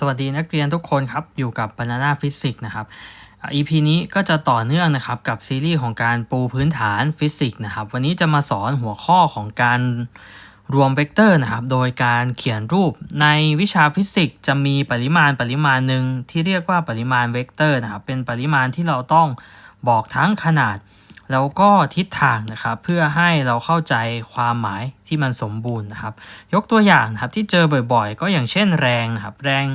สวัสดีนักเรียนทุกคนครับ อยู่กับ Banana Physics นะครับอ่า EP นี้ก็จะต่อเนื่องนะครับกับซีรีส์ของการปูพื้นฐานฟิสิกส์นะครับ วันนี้จะมาสอนหัวข้อของการรวมเวกเตอร์นะครับ โดยการเขียนรูปในวิชาฟิสิกส์จะมีปริมาณปริมาณหนึ่งที่เรียกว่าปริมาณเวกเตอร์นะครับ เป็นปริมาณที่เราต้องบอกทั้งขนาด แล้วก็ทิศทางนะครับเพื่อให้เราเข้าใจความหมายที่มันสมบูรณ์นะครับ ยกตัวอย่างนะครับที่เจอบ่อยๆ ก็อย่างเช่นแรงนะครับแรง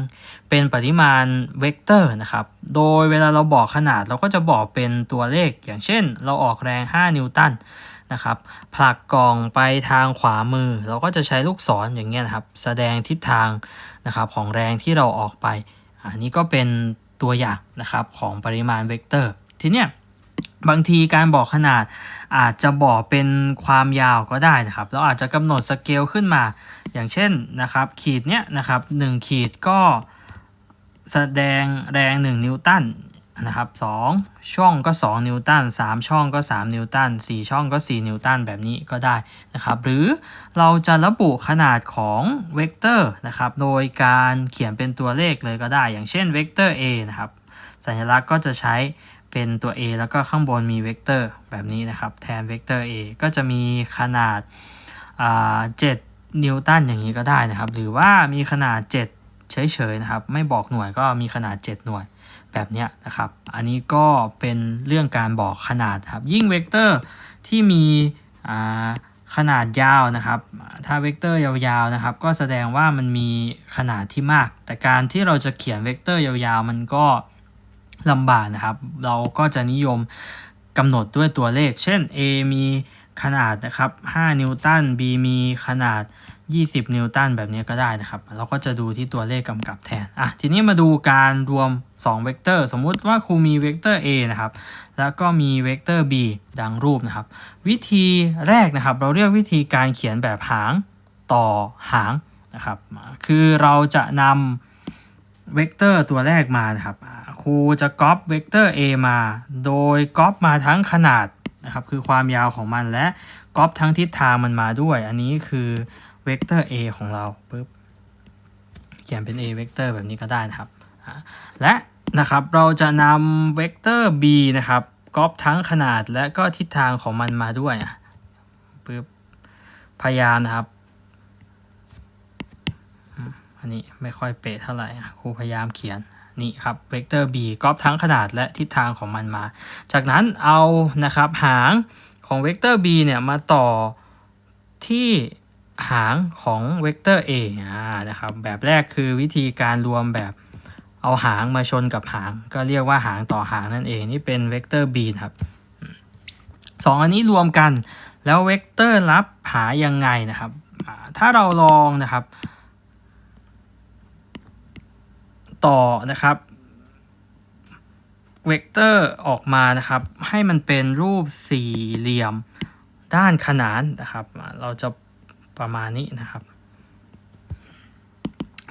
เป็นปริมาณเวกเตอร์นะครับโดยเวลาเราบอกขนาดเราก็จะบอกเป็นตัวเลข อย่างเช่น เราออกแรง 5 นิวตันนะครับผลักกล่องไปทางขวามือ เราก็จะใช้ลูกศรอย่างเงี้ยนะครับ แสดงทิศทางนะครับของแรงที่เราออกไป อันนี้ก็เป็นตัวอย่างนะครับของปริมาณเวกเตอร์ทีเนี้ย บางทีการบอกขนาดอาจจะบอกเป็นความยาวก็ได้นะครับ เราอาจจะกำหนดสเกลขึ้นมา อย่างเช่นนะครับ ขีดเนี้ยนะครับ1ขีดก็แสดงแรง 1 นิวตันนะครับ2ช่องก็ 2 นิวตัน3ช่องก็ 3 นิวตัน4ช่องก็ 4 นิวตันแบบนี้ก็ได้นะครับ หรือเราจะระบุขนาดของเวกเตอร์นะครับโดยการเขียนเป็นตัวเลขเลยก็ได้ อย่างเช่นเวกเตอร์ a นะครับสัญลักษณ์ก็จะใช้ เป็นตัว a แล้วก็ข้างบนมีเวกเตอร์แบบนี้นะครับ แทนเวกเตอร์ a ก็จะมีขนาดา7นิวตันอย่างนี้ก็ได้นะครับ หรือว่ามีขนาด 7 เฉยๆนะครับ ไม่บอกหน่วยก็มีขนาด 7 หน่วยแบบนี้นะครับ อันนี้ก็เป็นเรื่องการบอกขนาดครับ ยิ่งเวกเตอร์ที่มีขนาดยาวนะครับ ถ้าเวกเตอร์ยาวๆนะครับ ก็แสดงว่ามันมีขนาดที่มาก แต่การที่เราจะเขียนเวกเตอร์ยาวๆ มันก็ ลำบากนะครับ เราก็จะนิยมกำหนดด้วยตัวเลข เช่น A มีขนาดนะครับ 5 นิวตัน B มีขนาด 20 นิวตันแบบนี้ก็ได้นะครับ เราก็จะดูที่ตัวเลขกำกับแทน อะ ทีนี้มาดูการรวม 2 เวกเตอร์ สมมุติว่าครูมีเวกเตอร์ A นะครับ แล้วก็มีเวกเตอร์ B ดังรูปนะครับ วิธีแรกนะครับ เราเรียกวิธีการเขียนแบบหางต่อหางนะครับ คือเราจะนำ เวกเตอร์ตัวแรกมานะครับครูจะก๊อปเวกเตอร์ A มา โดยก๊อปมาทั้งขนาดนะครับคือความยาวของมันและก๊อปทั้งทิศทางมันมาด้วย อันนี้คือเวกเตอร์ A ของเราปุ๊บเขียนเป็น A เวกเตอร์แบบนี้ก็ได้นะครับ และนะครับเราจะนำเวกเตอร์ B นะครับก๊อปทั้งขนาดและก็ทิศทางของมันมาด้วยปุ๊บพยายามนะครับ อันนี้ไม่ค่อยเป๊ะเท่าไหร่ครูพยายามเขียนนี่ครับเวกเตอร์ b ก๊อปทั้งขนาดและทิศทางของมันมา จากนั้นเอานะครับหางของเวกเตอร์ b เนี่ยมาต่อที่หางของเวกเตอร์ a อ่านะครับแบบแรกคือวิธีการรวมแบบเอาหางมาชนกับหาง ก็เรียกว่าหางต่อหางนั่นเองนี่เป็นเวกเตอร์ b ครับสองอันนี้รวมกันแล้วเวกเตอร์รับหายังไงนะครับ ถ้าเราลองนะครับ ต่อนะครับเวกเตอร์ออกมานะครับ ให้มันเป็นรูปสี่เหลี่ยมด้านขนานนะครับ เราจะประมาณนี้นะครับ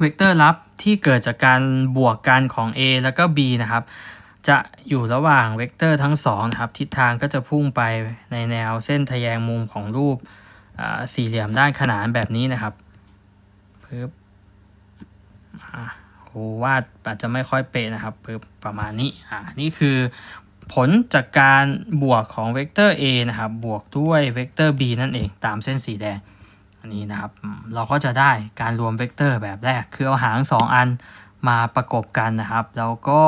เวกเตอร์ลับที่เกิดจากการบวกกันของ a แล้วก็ b นะครับ จะอยู่ระหว่างเวกเตอร์ทั้งสองนะครับ ทิศทางก็จะพุ่งไปในแนวเส้นทะแยงมุมของรูปสี่เหลี่ยมด้านขนานแบบนี้นะครับปึ๊บ วาดอาจจะไม่ค่อยเป๊ะนะครับปประมาณนี้อ่านี่คือผลจากการบวกของเวกเตอร์ a นะครับ บวกด้วยเวกเตอร์ b นั่นเองตามเส้นสีแดงอันนี้นะครับ เราก็จะได้การรวมเวกเตอร์แบบแรก คือเอาหาง 2 อันมาประกบกันนะครับ แล้วก็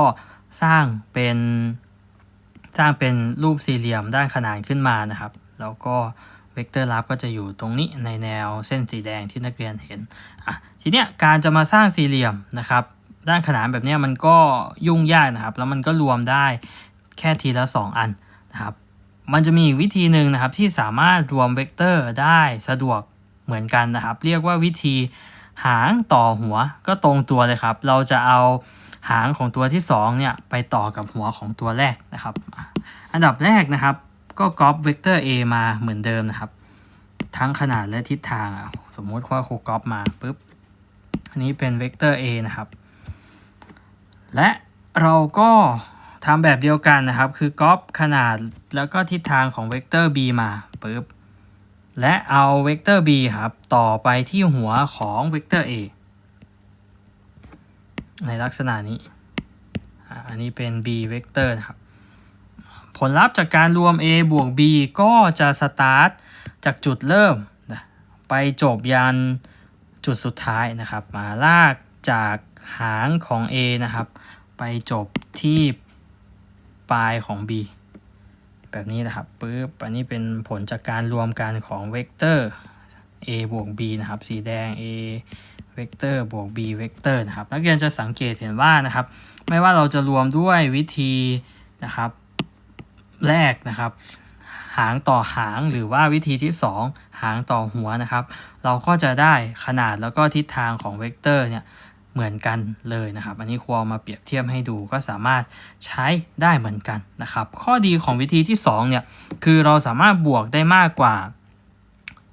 สร้างเป็น สร้างเป็นรูปสี่เหลี่ยมด้านขนานขึ้นมานะครับ แล้วก็ เวกเตอร์ลับก็จะอยู่ตรงนี้ในแนวเส้นสีแดงที่นักเรียนเห็นอะทีเนี้ยการจะมาสร้างสี่เหลี่ยมนะครับด้านขนานแบบเนี้ยมันก็ยุ่งยากนะครับ แล้วมันก็รวมได้แค่ทีละ 2 อันนะครับมันจะมีอีกวิธีหนึ่งนะครับที่สามารถรวมเวกเตอร์ได้สะดวกเหมือนกันนะครับ เรียกว่าวิธีหางต่อหัวก็ตรงตัวเลยครับ เราจะเอาหางของตัวที่2เนี่ยไปต่อกับหัวของตัวแรกนะครับ อันดับแรกนะครับ ก็ก๊อปเวกเตอร์ a มาเหมือนเดิมนะครับ ทั้งขนาดและทิศทางอะสมมติว่าครูก๊อปมาปุ๊บอันนี้เป็นเวกเตอร์ a นะครับ และเราก็ทำแบบเดียวกันนะครับ คือก๊อปขนาดแล้วก็ทิศทางของเวกเตอร์ b มาปุ๊บและเอาเวกเตอร์ b ครับ ต่อไปที่หัวของเวกเตอร์ a ในลักษณะนี้ อันนี้เป็น b เวกเตอร์นะครับ ลลัพธ์จากการรวม a บวก b ก็จะสตาร์ทจากจุดเริ่มนะไปจบยันจุดสุดท้ายนะครับ มาลากจากหางของ a นะครับ ไปจบที่ปลายของ b แบบนี้นะครับปึ๊บอันนี้เป็นผลจากการรวมกันของเวกเตอร์ a บวก b นะครับ สีแดง a เวกเตอร์บวก b เวกเตอร์นะครับ นักเรียนจะสังเกตเห็นว่านะครับ ไม่ว่าเราจะรวมด้วยวิธีนะครับ แรกนะครับ หางต่อหางหรือว่าวิธีที่ 2 หางต่อหัวนะครับ เราก็จะได้ขนาดแล้วก็ทิศทางของเวกเตอร์เนี่ยเหมือนกันเลยนะครับ อันนี้ครูเอามาเปรียบเทียบให้ดูก็สามารถใช้ได้เหมือนกันนะครับ ข้อดีของวิธีที่2เนี่ยคือเราสามารถบวกได้มากกว่า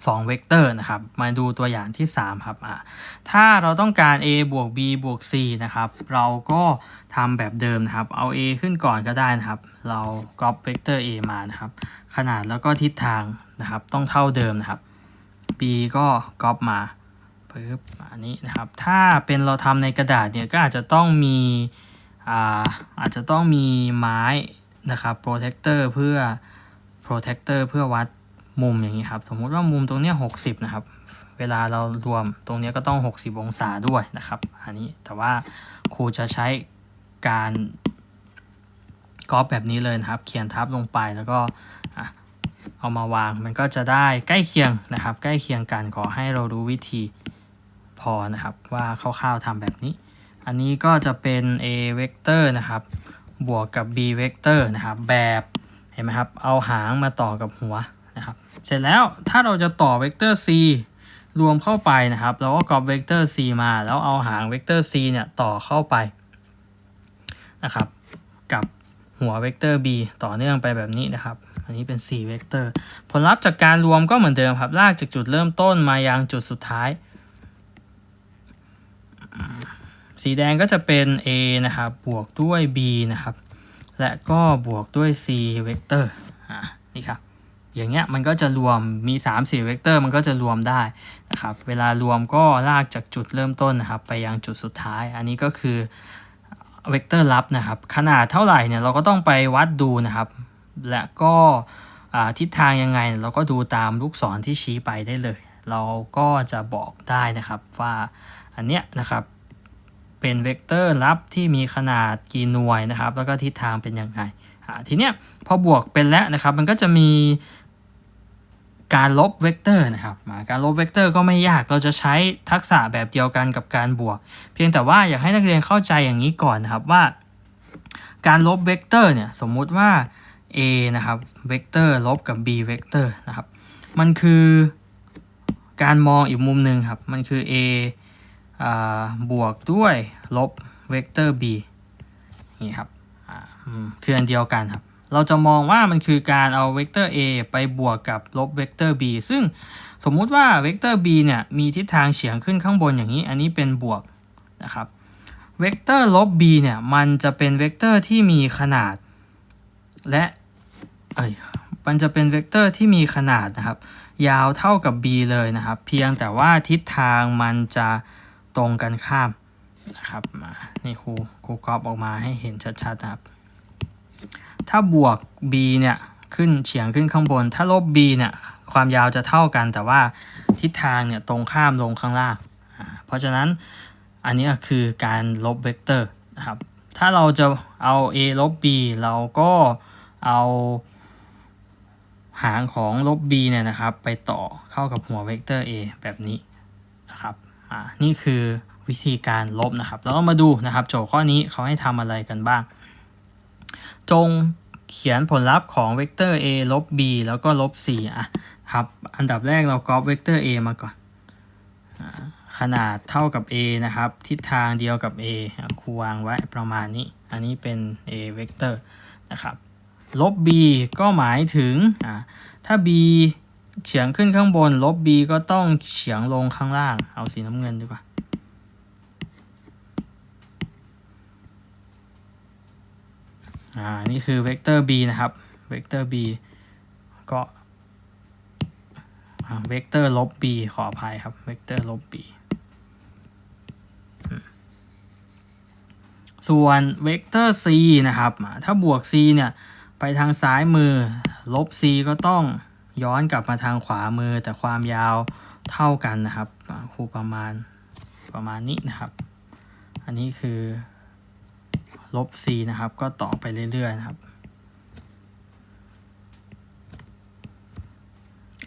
2เวกเตอร์นะครับ มาดูตัวอย่างที่ 3 ครับอะถ้าเราต้องการ a บวก b บวก c นะครับ เราก็ทำแบบเดิมนะครับ เอา a ขึ้นก่อนก็ได้นะครับ เราก๊อปเวกเตอร์ a มานะครับ ขนาดแล้วก็ทิศทางนะครับ ต้องเท่าเดิมนะครับ b ก็ก๊อปมาปึ๊บอันนี้นะครับ ถ้าเป็นเราทำในกระดาษเนี่ย ก็อาจจะต้องมีอ่าอาจจะต้องมีไม้นะครับ protector เพื่อ protector เพื่อวัด มุมอย่างนี้ครับ สมมุติว่ามุมตรงเนี้ย60นะครับ เวลาเรารวมตรงนี้ก็ต้อง 60 องศาด้วยนะครับ อันนี้แต่ว่าครูจะใช้การก๊อปแบบนี้เลยนะครับ เขียนทับลงไปแล้วก็เอามาวางมันก็จะได้ใกล้เคียงนะครับ ใกล้เคียงกันขอให้เรารู้วิธีพอนะครับ ว่าคร่าวๆทำแบบนี้ อันนี้ก็จะเป็น a เวกเตอร์นะครับ บวกกับ b เวกเตอร์นะครับ แบบเห็นไหมครับ เอาหางมาต่อกับหัว เสร็จแล้วถ้าเราจะต่อเวกเตอร์ c รวมเข้าไปนะครับ เราก็กรอบเวกเตอร์ c มาแล้วเอาหางเวกเตอร์ c เนี่ยต่อเข้าไปนะครับ กับหัวเวกเตอร์ b ต่อเนื่องไปแบบนี้นะครับ อันนี้เป็น 4 เวกเตอร์ ผลลัพธ์จากการรวมก็เหมือนเดิมครับ ลากจากจุดเริ่มต้นมายังจุดสุดท้าย สีแดงก็จะเป็น a นะครับ บวกด้วย b นะครับ และก็บวกด้วย c เวกเตอร์ อ่า นี่ครับ อย่างเงี้ยมันก็จะรวมมี 3 4เวกเตอร์มันก็จะรวมได้นะครับเวลารวมก็ลากจากจุดเริ่มต้นนะครับไปยังจุดสุดท้าย อันนี้ก็คือเวกเตอร์ลับนะครับ ขนาดเท่าไหร่เนี่ยเราก็ต้องไปวัดดูนะครับ และก็ทิศทางยังไงเราก็ดูตามลูกศรที่ชี้ไปได้เลย เราก็จะบอกได้นะครับว่าอันเนี้ยนะครับเป็นเวกเตอร์ลับที่มีขนาดกี่หน่วยนะครับ แล้วก็ทิศทางเป็นยังไงทีเนี้ยพอบวกเป็นแล้วนะครับ มันก็จะมี การลบเวกเตอร์นะครับ การลบเวกเตอร์ก็ไม่ยาก เราจะใช้ทักษะแบบเดียวกันกับการบวก เพียงแต่ว่าอยากให้นักเรียนเข้าใจอย่างนี้ก่อนนะครับว่า การลบเวกเตอร์เนี่ยสมมุติว่า a นะครับเวกเตอร์ลบกับ b เวกเตอร์นะครับ มันคือการมองอีกมุมหนึ่งครับ มันคือ a อบวกด้วยลบเวกเตอร์ b นี่ครับคืออันเดียวกันครับ เราจะมองว่ามันคือการเอาเวกเตอร์ a ไปบวกกับลบเวกเตอร์ b ซึ่งสมมุติว่าเวกเตอร์ b เนี่ยมีทิศทางเฉียงขึ้นข้างบนอย่างนี้ อันนี้เป็นบวกนะครับ เวกเตอร์ลบ b เนี่ยมันจะเป็นเวกเตอร์ที่มีขนาด และเอ้ยมันจะเป็นเวกเตอร์ที่มีขนาดนะครับ ยาวเท่ากับ b เลยนะครับ เพียงแต่ว่าทิศทางมันจะตรงกันข้ามนะครับมานี่ครูครูกรอบออกมาให้เห็นชัดๆนะครับ ถ้าบวก b เนี่ยขึ้นเฉียงขึ้นข้างบน ถ้าลบ b เนี่ยความยาวจะเท่ากันแต่ว่าทิศทางเนี่ยตรงข้ามลงข้างล่าง เพราะฉะนั้นอันนี้คือการลบเวกเตอร์นะครับ ถ้าเราจะเอา a ลบ b เราก็เอาหางของลบ b เนี่ยนะครับ ไปต่อเข้ากับหัวเวกเตอร์ a แบบนี้นะครับอ่านี่คือวิธีการลบนะครับแล้วก็มาดูนะครับ โจทย์ข้อนี้เขาให้ทำอะไรกันบ้าง จงเขียนผลลัพธ์ของเวกเตอร์ a ลบ b แล้วก็ลบ c อะครับ อันดับแรกเรากรอบเวกเตอร์ a มาก่อน ขนาดเท่ากับ a นะครับ ทิศทางเดียวกับ a ครูวางไว้ประมาณนี้ อันนี้เป็น a เวกเตอร์นะครับ ลบ b ก็หมายถึงอ่าถ้า b เฉียงขึ้นข้างบน ลบ b ก็ต้องเฉียงลงข้างล่าง เอาสีน้ำเงินดีกว่า อ่านี่คือเวกเตอร์ b นะครับเวกเตอร์ b ก็เวกเตอร์ลบ b ขออภัยครับเวกเตอร์ลบ b ส่วนเวกเตอร์ c นะครับ ถ้าบวก c เนี่ยไปทางซ้ายมือ ลบ c ก็ต้องย้อนกลับมาทางขวามือ แต่ความยาวเท่ากันนะครับครูประมาณประมาณนี้นะครับ อันนี้คือ ลบ c นะครับ ก็ต่อไปเรื่อยๆนะครับ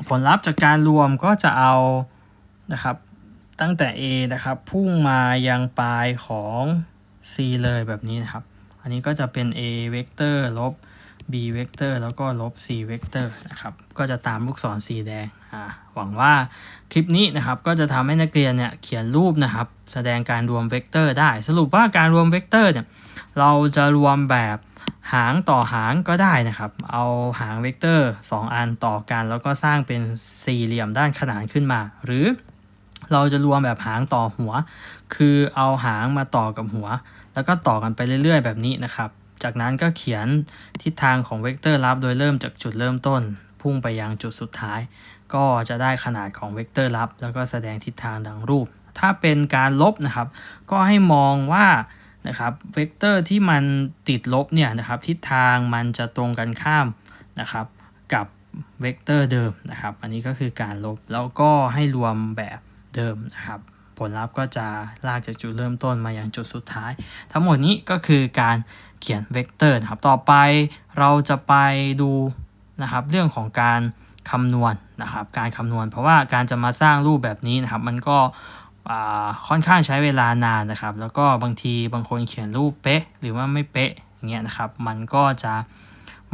ผลลัพธ์จากการรวมก็จะเอานะครับตั้งแต่ a นะครับ พุ่งมายังปลายของ c เลยแบบนี้นะครับ อันนี้ก็จะเป็น a เวกเตอร์ลบ b เวกเตอร์แล้วก็ลบ c เวกเตอร์นะครับก็จะตามลูกศรสีแดงอ่าหวังว่าคลิปนี้นะครับก็จะทำให้นักเรียนเนี่ยเขียนรูปนะครับแสดงการรวมเวกเตอร์ได้ สรุปว่าการรวมเวกเตอร์เนี่ยเราจะรวมแบบหางต่อหางก็ได้นะครับ เอาหางเวกเตอร์ 2 อันต่อกันแล้วก็สร้างเป็นสี่เหลี่ยมด้านขนานขึ้นมา หรือเราจะรวมแบบหางต่อหัว คือเอาหางมาต่อกับหัว แล้วก็ต่อกันไปเรื่อยๆ แบบนี้นะครับ จากนั้นก็เขียนทิศทางของเวกเตอร์ลับ โดยเริ่มจากจุดเริ่มต้น พุ่งไปยังจุดสุดท้าย ก็จะได้ขนาดของเวกเตอร์ลับ แล้วก็แสดงทิศทางดังรูป ถ้าเป็นการลบนะครับ ก็ให้มองว่านะครับเวกเตอร์ที่มันติดลบเนี่ยนะครับทิศทางมันจะตรงกันข้ามนะครับกับเวกเตอร์เดิมนะครับ อันนี้ก็คือการลบแล้วก็ให้รวมแบบเดิมนะครับ ผลลัพธ์ก็จะลากจากจุดเริ่มต้นมาอยังจุดสุดท้าย ทั้งหมดนี้ก็คือการเขียนเวกเตอร์นะครับ ต่อไปเราจะไปดูนะครับเรื่องของการคำนวณนะครับ การคำนวณ เพราะว่าการจะมาสร้างรูปแบบนี้นะครับ มันก็ค่อนข้างใช้เวลานานนะครับ แล้วก็บางทีบางคนเขียนรูปเป๊ะ หรือว่าไม่เป๊ะอย่างเงี้ยนะครับ มันก็จะ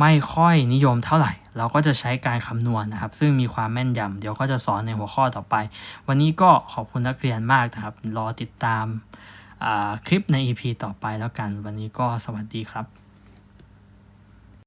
ไม่ค่อยนิยมเท่าไหร่ เราก็จะใช้การคำนวณนะครับ ซึ่งมีความแม่นยำเดี๋ยวก็จะสอนในหัวข้อต่อไป วันนี้ก็ขอบคุณนักเรียนมากนะครับ รอติดตามคลิปใน EP ต่อไปแล้วกัน วันนี้ก็สวัสดีครับ